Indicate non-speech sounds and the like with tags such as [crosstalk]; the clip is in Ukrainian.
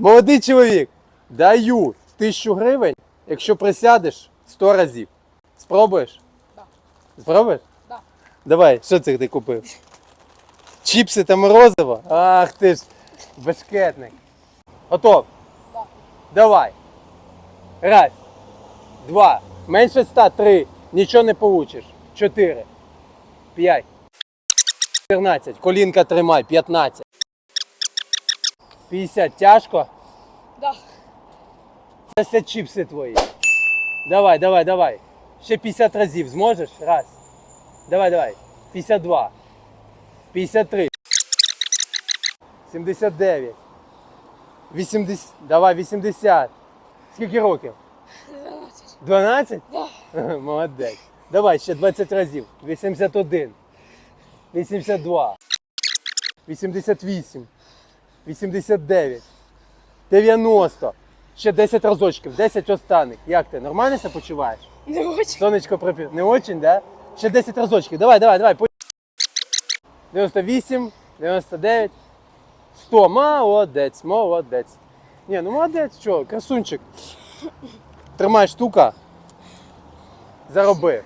Молодий чоловік, даю тисячу гривень, якщо присядеш 100 разів. Спробуєш? Да. Спробуєш? Да. Давай, що це ти купив? Чіпси та морозиво? Ах ти ж, бешкетник. Готов? Да. Давай. Раз, два, менше ста, три. Нічого не получиш. Чотири. П'ять. 14. Колінка тримай. 15. 50. Тяжко. Да. Це все чіпси твої. Давай, давай, давай. Ще 50 разів зможеш? Раз. Давай, давай. 52. 53. 79. 80. Давай, 80. Скільки років? 12. 12? Да. [laughs] Молодець. Давай ще 20 разів. 81. 82. 88. 89. 90. Ще 10 разочків, 10 останніх. Як ти? Нормально себе почуваєш? Не очень. Сонечко припі... Не очень, да? Ще 10 разочків. Давай, давай, давай. по- 98, 99, 100. Молодець, молодець. Ні, ну молодець, що, красунчик. Тримай штука. Зароби.